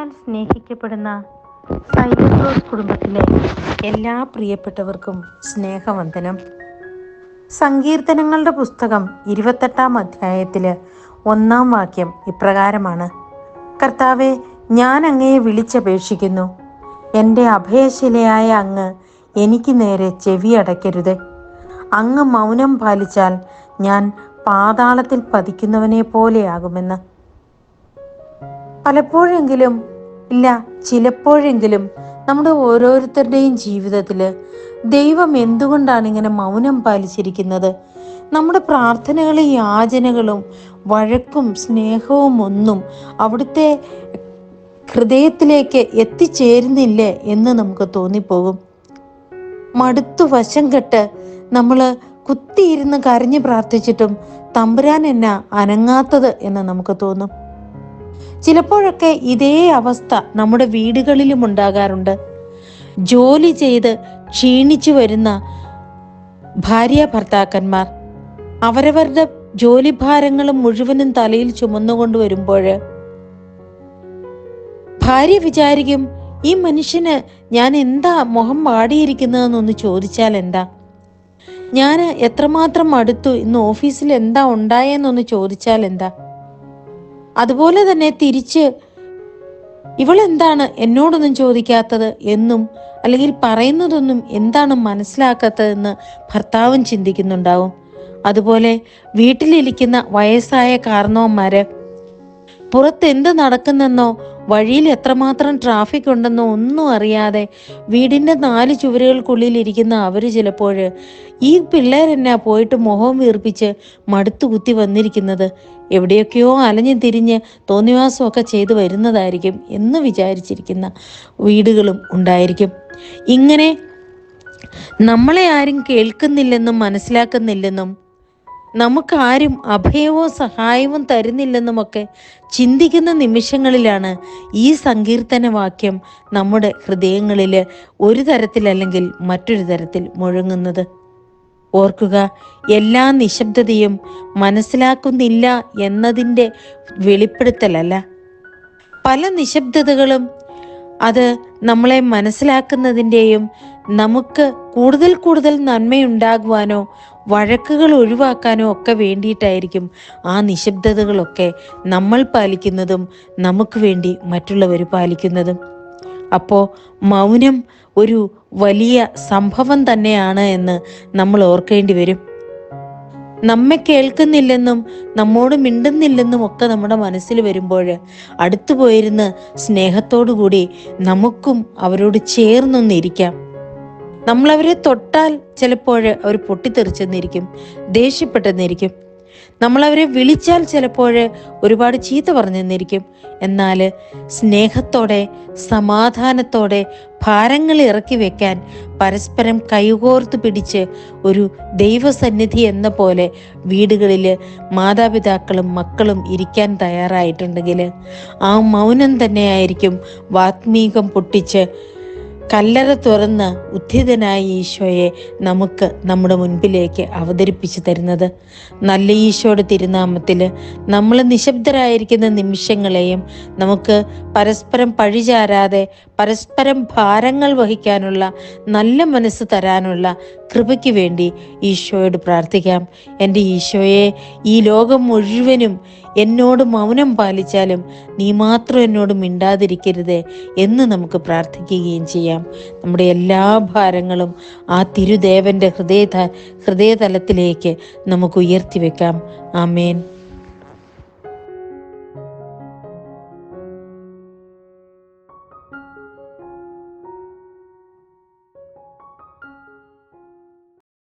ഈശോയാൽ സ്നേഹിക്കപ്പെടുന്ന സൈലക്ലോസ് കുടുംബത്തിലെ എല്ലാ പ്രിയപ്പെട്ടവർക്കും സ്നേഹവന്ദനം. സങ്കീർത്തനങ്ങളുടെ പുസ്തകം ഇരുപത്തെട്ടാം അധ്യായത്തിൽ ഒന്നാം വാക്യം ഇപ്രകാരമാണ്. കർത്താവെ ഞാൻ അങ്ങയെ വിളിച്ചപേക്ഷിക്കുന്നു. എന്റെ അഭയശിലയായ അങ്ങ് എനിക്ക് നേരെ ചെവി അടയ്ക്കരുത്. അങ്ങ് മൗനം പാലിച്ചാൽ ഞാൻ പാതാളത്തിൽ പതിക്കുന്നവനെ പോലെയാകുമെന്ന് പലപ്പോഴെങ്കിലും ഇല്ല ചിലപ്പോഴെങ്കിലും നമ്മുടെ ഓരോരുത്തരുടെയും ജീവിതത്തിൽ ദൈവം എന്തുകൊണ്ടാണ് ഇങ്ങനെ മൗനം പാലിച്ചിരിക്കുന്നത്? നമ്മുടെ പ്രാർത്ഥനകളും യാചനകളും വഴക്കും സ്നേഹവും ഒന്നും അവിടുത്തെ ഹൃദയത്തിലേക്ക് എത്തിച്ചേരുന്നില്ലേ എന്ന് നമുക്ക് തോന്നിപ്പോകും. മടുത്തു വശം കെട്ട് നമ്മൾ കുത്തിയിരുന്ന് കരഞ്ഞു പ്രാർത്ഥിച്ചിട്ടും തമ്പുരാൻ എന്നാ അനങ്ങാത്തത് എന്ന് നമുക്ക് തോന്നും. ചിലപ്പോഴൊക്കെ ഇതേ അവസ്ഥ നമ്മുടെ വീടുകളിലും ഉണ്ടാകാറുണ്ട്. ജോലി ചെയ്ത് ക്ഷീണിച്ചു വരുന്ന ഭാര്യ ഭർത്താക്കന്മാർ അവരവരുടെ ജോലിഭാരങ്ങളും മുഴുവനും തലയിൽ ചുമന്നുകൊണ്ട് വരുമ്പോൾ ഭാര്യ വിചാരിക്കും ഈ മനുഷ്യന് ഞാൻ എന്താ മുഖം വാടിയിരിക്കുന്നതെന്നൊന്ന് ചോദിച്ചാൽ എന്താ? ഞാൻ എത്രമാത്രം അടുത്തു ഇന്ന് ഓഫീസിൽ എന്താ ഉണ്ടായെന്നൊന്ന് ചോദിച്ചാൽ എന്താ? അതുപോലെ തന്നെ തിരിച്ച് ഇവളെന്താണ് എന്നോടൊന്നും ചോദിക്കാത്തത് എന്നും അല്ലെങ്കിൽ പറയുന്നതൊന്നും എന്താണ് മനസ്സിലാക്കാത്തതെന്ന് ഭർത്താവും ചിന്തിക്കുന്നുണ്ടാവും. അതുപോലെ വീട്ടിലിരിക്കുന്ന വയസ്സായ കാരണവന്മാര് പുറത്ത് എന്ത് നടക്കുന്നെന്നോ വഴിയിൽ എത്രമാത്രം ട്രാഫിക് ഉണ്ടെന്നോ ഒന്നും അറിയാതെ വീടിന്റെ നാല് ചുവരുകൾക്കുള്ളിൽ ഇരിക്കുന്ന അവർ ചിലപ്പോൾ ഈ പിള്ളേരെന്നാ പോയിട്ട് മുഖം വീർപ്പിച്ച് മടുത്തു കുത്തി വന്നിരിക്കുന്നത്. എവിടെയൊക്കെയോ അലഞ്ഞു തിരിഞ്ഞ് തോന്നിവാസമൊക്കെ ചെയ്തു വരുന്നതായിരിക്കും എന്ന് വിചാരിച്ചിരിക്കുന്ന വീടുകളും ഉണ്ടായിരിക്കും. ഇങ്ങനെ നമ്മളെ ആരും കേൾക്കുന്നില്ലെന്നും മനസ്സിലാക്കുന്നില്ലെന്നും നമുക്കാരും അഭയവും സഹായവും തരുന്നില്ലെന്നുമൊക്കെ ചിന്തിക്കുന്ന നിമിഷങ്ങളിലാണ് ഈ സങ്കീർത്തന വാക്യം നമ്മുടെ ഹൃദയങ്ങളിൽ ഒരു തരത്തിലല്ലെങ്കിൽ മറ്റൊരു തരത്തിൽ മുഴങ്ങുന്നത്. ഓർക്കുക എല്ലാ നിശബ്ദതയും മനസ്സിലാക്കുന്നില്ല എന്നതിന്റെ വെളിപ്പെടുത്തലല്ല. പല നിശബ്ദതകളും അത് നമ്മളെ മനസ്സിലാക്കുന്നതിന്റെയും നമുക്ക് കൂടുതൽ കൂടുതൽ നന്മയുണ്ടാകുവാനോ വഴക്കുകൾ ഒഴിവാക്കാനോ ഒക്കെ വേണ്ടിയിട്ടായിരിക്കും ആ നിശബ്ദതകളൊക്കെ നമ്മൾ പാലിക്കുന്നതും നമുക്ക് വേണ്ടി മറ്റുള്ളവർ പാലിക്കുന്നതും. അപ്പോൾ മൗനം ഒരു വലിയ സംഭവം തന്നെയാണ് എന്ന് നമ്മൾ ഓർക്കേണ്ടി വരും. നമ്മെ കേൾക്കുന്നില്ലെന്നും നമ്മോട് മിണ്ടുന്നില്ലെന്നും ഒക്കെ നമ്മുടെ മനസ്സിൽ വരുമ്പോൾ അടുത്തു പോയിരുന്ന് സ്നേഹത്തോടു കൂടി നമുക്കും അവരോട് ചേർന്നൊന്നിരിക്കാം. നമ്മൾ അവരെ തൊട്ടാൽ ചിലപ്പോൾ അവർ പൊട്ടിത്തെറിച്ചെന്നിരിക്കും ദേഷ്യപ്പെട്ടെന്നിരിക്കും. നമ്മൾ അവരെ വിളിച്ചാൽ ചിലപ്പോൾ ഒരുപാട് ചീത്ത പറഞ്ഞെന്നിരിക്കും. എന്നാൽ സ്നേഹത്തോടെ സമാധാനത്തോടെ ഭാരങ്ങൾ ഇറക്കി വെക്കാൻ പരസ്പരം കൈകോർത്ത് പിടിച്ച് ഒരു ദൈവസന്നിധി എന്ന പോലെ വീടുകളിൽ മാതാപിതാക്കളും മക്കളും ഇരിക്കാൻ തയ്യാറായിട്ടുണ്ടെങ്കിൽ ആ മൗനം തന്നെയായിരിക്കും വാത്മീകം പൊട്ടിച്ച് കല്ലറ തുറന്ന് ഉദ്ധിതനായ ഈശോയെ നമുക്ക് നമ്മുടെ മുൻപിലേക്ക് അവതരിപ്പിച്ചു തരുന്നത്. നല്ല ഈശോയുടെ തിരുനാമത്തിൽ നമ്മൾ നിശബ്ദരായിരിക്കുന്ന നിമിഷങ്ങളെയും നമുക്ക് പരസ്പരം പഴിചാരാതെ പരസ്പരം ഭാരങ്ങൾ വഹിക്കാനുള്ള നല്ല മനസ്സ് തരാനുള്ള കൃപയ്ക്ക് വേണ്ടി ഈശോയോട് പ്രാർത്ഥിക്കാം. എന്റെ ഈശോയെ ഈ ലോകം മുഴുവനും എന്നോട് മൗനം പാലിച്ചാലും നീ മാത്രം എന്നോട് മിണ്ടാതിരിക്കരുതേ എന്ന് നമുക്ക് പ്രാർത്ഥിക്കുകയും ചെയ്യാം. നമ്മുടെ എല്ലാ ഭാരങ്ങളും ആ തിരുദേവന്റെ ഹൃദയ ഹൃദയതലത്തിലേക്ക് നമുക്ക് ഉയർത്തിവെക്കാം. ആമേൻ.